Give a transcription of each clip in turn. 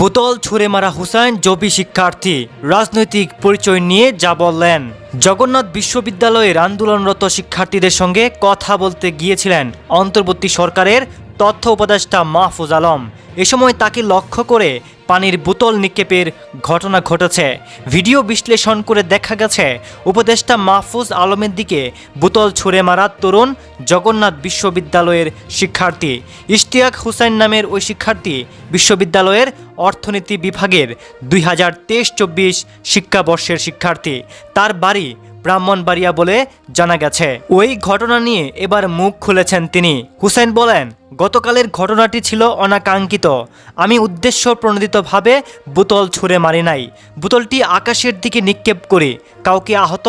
বোতল ছুঁড়ে মারা হুসাইন জবি শিক্ষার্থী। রাজনৈতিক পরিচয় নিয়ে যা বললেন। জগন্নাথ বিশ্ববিদ্যালয়ের আন্দোলনরত শিক্ষার্থীদের সঙ্গে কথা বলতে গিয়েছিলেন অন্তর্বর্তী সরকারের তথ্য উপদেষ্টা মাহফুজ আলম। এ সময় তাকে লক্ষ্য করে পানির বোতল নিক্ষেপের ঘটনা ঘটেছে। ভিডিও বিশ্লেষণ করে দেখা গেছে, উপদেষ্টা মাহফুজ আলমের দিকে বোতল ছুঁড়ে মারা তরুণ জগন্নাথ বিশ্ববিদ্যালয়ের শিক্ষার্থী। ইশতিয়াক হুসাইন নামের ওই শিক্ষার্থী বিশ্ববিদ্যালয়ের অর্থনীতি বিভাগের দুই হাজার তেইশ চব্বিশ শিক্ষাবর্ষের শিক্ষার্থী। তার বাড়ি ব্রাহ্মণবাড়িয়া বলে জানা গেছে। ওই ঘটনা নিয়ে এবার মুখ খুলেছেন তিনি। হুসেন বলেন গতকালের ঘটনাটি ছিল অনাকাঙ্ক্ষিত। আমি উদ্দেশ্য প্রণোদিতভাবে বোতল ছুঁড়ে মারি নাই। বোতলটি আকাশের দিকে নিক্ষেপ করে কাউকে আহত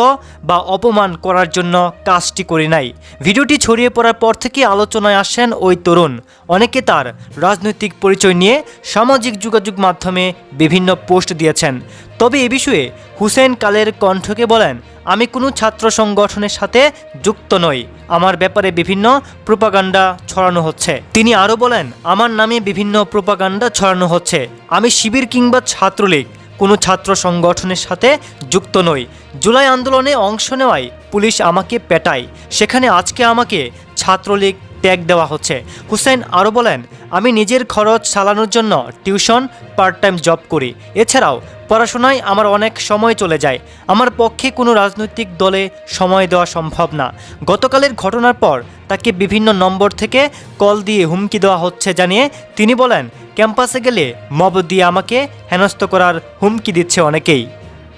বা অপমান করার জন্য কাজটি করি নাই। ভিডিওটি ছড়িয়ে পড়ার পর থেকে আলোচনায় আসেন ওই তরুণ। অনেকে তার রাজনৈতিক পরিচয় নিয়ে সামাজিক যোগাযোগ মাধ্যমে বিভিন্ন পোস্ট দিয়েছেন। তবে এ বিষয়ে হুসেন কালের কণ্ঠকে বলেন, আমি কোনো ছাত্র সংগঠনের সাথে যুক্ত নই। আমার ব্যাপারে বিভিন্ন প্রোপাগান্ডা ছড়ানো হচ্ছে। তিনি আরও বলেন, আমার নামে বিভিন্ন প্রোপাগান্ডা ছড়ানো হচ্ছে। আমি শিবির কিংবা ছাত্রলীগ কোনো ছাত্র সংগঠনের সাথে যুক্ত নই। জুলাই আন্দোলনে অংশ নেওয়ায় পুলিশ আমাকে পেটায়। সেখানে আজকে আমাকে ছাত্রলীগ ট্যাগ দেওয়া হচ্ছে। হুসেন আরও বলেন, আমি নিজের খরচ চালানোর জন্য টিউশন পার্ট টাইম জব করি। এছাড়াও পড়াশোনায় আমার অনেক সময় চলে যায়। আমার পক্ষে কোনো রাজনৈতিক দলে সময় দেওয়া সম্ভব না। গতকালের ঘটনার পর তাকে বিভিন্ন নম্বর থেকে কল দিয়ে হুমকি দেওয়া হচ্ছে জানিয়ে তিনি বলেন, ক্যাম্পাসে গেলে মব দিয়ে আমাকে হেনস্থ করার হুমকি দিচ্ছে অনেকেই।